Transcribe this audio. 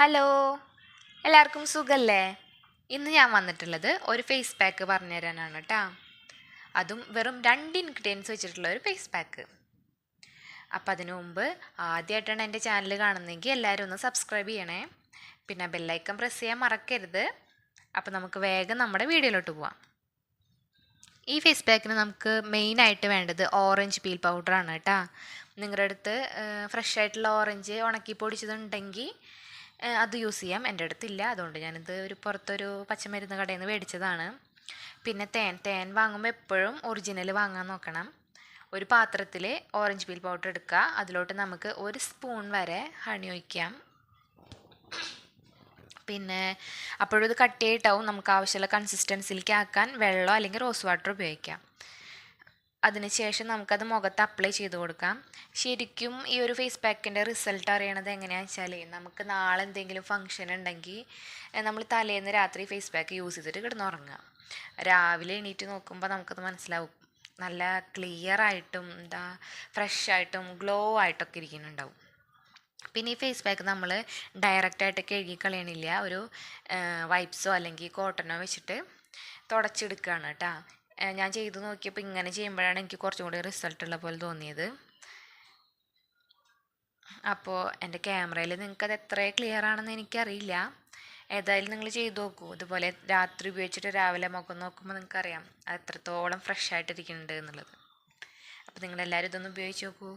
Hello. എല്ലാവർക്കും സുഖല്ലേ? ഇന്ന് ഞാൻ വന്നിട്ടുള്ളത് ഒരു ഫേസ് പാക്ക് പറഞ്ഞു തരാനാണ് കേട്ടോ. അതും വെറും രണ്ട് ഇൻഗ്രീഡിയൻസ് വെച്ചിട്ടുള്ള ഒരു ഫേസ് പാക്ക് അപ്പോൾ അതിനു മുമ്പ് ആദ്യമായിട്ടാണ് എന്റെ ചാനൽ കാണുന്നതെങ്കിൽ എല്ലാവരും ഒന്ന് സബ്സ്ക്രൈബ് ചെയ്യണേ. പിന്നെ ബെല്ലൈക്കൺ പ്രസ് ചെയ്യാൻ മറക്കരുത്. അപ്പോൾ നമുക്ക് വേഗം നമ്മുടെ വീഡിയോയിലോട്ട് പോവാം. ഈ ഫേസ് പാക്കിന് നമുക്ക് മെയിനായിട്ട് വേണ്ടത് ഓറഞ്ച് പീൽ പൗഡറാണ് കേട്ടോ. നിങ്ങളുടെ അടുത്ത് ഫ്രഷ് ആയിട്ടുള്ള ഓറഞ്ച് ഉണക്കി പൊടിച്ചതുണ്ടെങ്കിൽ അത് യൂസ് ചെയ്യാം. എന്റെ അടുത്തില്ല. അതുകൊണ്ട് ഞാനിത് ഒരു പുറത്തൊരു പച്ചമരുന്ന് കടയിൽ നിന്ന് മേടിച്ചതാണ്. പിന്നെ തേൻ തേൻ വാങ്ങുമ്പോൾ എപ്പോഴും ഒറിജിനൽ വാങ്ങാൻ നോക്കണം. ഒരു പാത്രത്തിൽ ഓറഞ്ച് പീൽ പൗഡർ എടുക്കുക. അതിലോട്ട് നമുക്ക് ഒരു സ്പൂൺ വരെ ഹണി ഒഴിക്കാം. പിന്നെ അപ്പോഴും ഇത് കട്ടിയായിട്ടാവും നമുക്ക് ആവശ്യമുള്ള കൺസിസ്റ്റൻസിയിലേക്ക് ആക്കാൻ വെള്ളം അല്ലെങ്കിൽ റോസ് വാട്ടർ ഉപയോഗിക്കാം. അതിനുശേഷം നമുക്കത് മുഖത്ത് അപ്ലൈ ചെയ്ത് കൊടുക്കാം. ശരിക്കും ഈ ഒരു ഫേസ് പാക്കിന്റെ റിസൾട്ട് അറിയണത് എങ്ങനെയാണെന്ന് വെച്ചാൽ നമുക്ക് നാളെ എന്തെങ്കിലും ഫംഗ്ഷൻ ഉണ്ടെങ്കിൽ നമ്മൾ തലേന്ന് രാത്രി ഫേസ് പാക്ക് യൂസ് ചെയ്തിട്ട് കിടന്നുറങ്ങുക. രാവിലെ എണീറ്റ് നോക്കുമ്പോൾ നമുക്കത് മനസ്സിലാവും. നല്ല ക്ലിയർ ആയിട്ടും എന്താ ഫ്രഷ് ആയിട്ടും ഗ്ലോ ആയിട്ടൊക്കെ ഇരിക്കുന്നുണ്ടാവും. പിന്നെ ഈ ഫേസ് പാക്ക് നമ്മൾ ഡയറക്റ്റായിട്ട് കഴുകി കളയണില്ല. ഒരു വൈപ്സോ അല്ലെങ്കിൽ കോട്ടണോ വെച്ചിട്ട് തുടച്ചെടുക്കുകയാണ് കേട്ടോ. ഞാൻ ചെയ്തു നോക്കിയപ്പോൾ ഇങ്ങനെ ചെയ്യുമ്പോഴാണ് എനിക്ക് കുറച്ചും കൂടി റിസൾട്ട് ഉള്ള പോലെ തോന്നിയത്. അപ്പോൾ എന്റെ ക്യാമറയിൽ നിങ്ങൾക്കത് എത്ര ക്ലിയർ ആണെന്ന് എനിക്കറിയില്ല. ഏതായാലും നിങ്ങൾ ചെയ്തു നോക്കൂ. ഇതുപോലെ രാത്രി ഉപയോഗിച്ചിട്ട് രാവിലെ മുഖം നോക്കുമ്പോൾ നിങ്ങൾക്കറിയാം അത് എത്രത്തോളം ഫ്രഷ് ആയിട്ടിരിക്കുന്നുണ്ട് എന്നുള്ളത്. അപ്പോൾ നിങ്ങളെല്ലാവരും ഇതൊന്ന് ഉപയോഗിച്ച് നോക്കൂ.